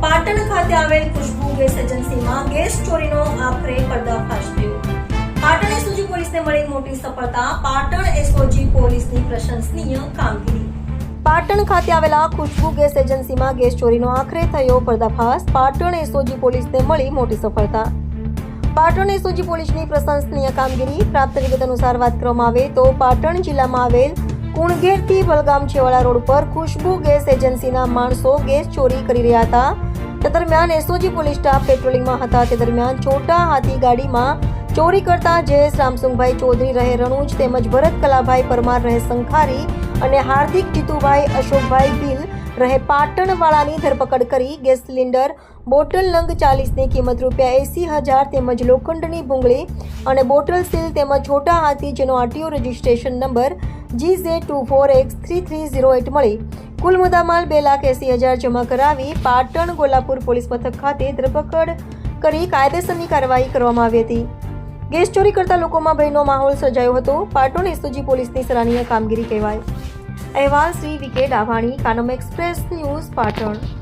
પાટણ ખાતે આવેલ ખુશ્બુ gas એજન્સીમાં gas ચોરીનો આખરે પર્દાફાશ થયો. પાટણ એસઓજી પોલીસને મળી મોટી સફળતા, પાટણ એસઓજી પોલીસની પ્રશંસનીય કામગીરી. પાટણ ખાતે આવેલા ખુશ્બુ ગેસ એજન્સીમાં ગેસ ચોરીનો આખરે થયો પર્દાફાશ, પાટણ એસઓજી પોલીસને મળી મોટી સફળતા. પાટણ એસઓજી પોલીસની પ્રશંસનીય કામગીરી પ્રાપ્ત વિગત અનુસાર વાત કરવામાં આવે તો પાટણ જિલ્લામાં આવેલ કુણગેરથી બલગામ છેવાડા રોડ પર ખુશ્બુ ગેસ એજન્સીના માણસો ગેસ ચોરી કરી રહ્યા હતા. દરમિયાન એસઓજી પોલીસ સ્ટાફ પેટ્રોલિંગમાં હતા. તે દરમિયાન છોટા હાથી ગાડીમાં ચોરી કરતા જયેશ રામસુંગભાઈ ચૌધરી રહે રણુજ તેમજ ભરત કલાભાઈ પરમાર રહે સંખારી અને હાર્દિક જીતુભાઈ અશોકભાઈ ભીલ રહે પાટણવાળાની ધરપકડ કરી. ગેસ સિલિન્ડર, બોટલ નંગ ચાલીસની કિંમત રૂપિયા એંસી હજાર તેમજ લોખંડની ભૂંગળી અને બોટલ સીલ તેમજ છોટા હાથી જેનો RTO registration number G J two four X three three zero eight મળી. કુલ મુદ્દામાલ બે લાખ એંસી હજાર જમા કરાવી પાટણ ગોલાપુર પોલીસ મથક ખાતે ધરપકડ કરી કાયદેસરની કાર્યવાહી કરવામાં આવી હતી. ગેસ ચોરી કરતા લોકોમાં ભયનો માહોલ સર્જાયો હતો. પાટણ એસઓજી પોલીસની સરાહનીય કામગીરી કહેવાય. અહેવાલ Shri V K Dabhani, Kanam express news Patan.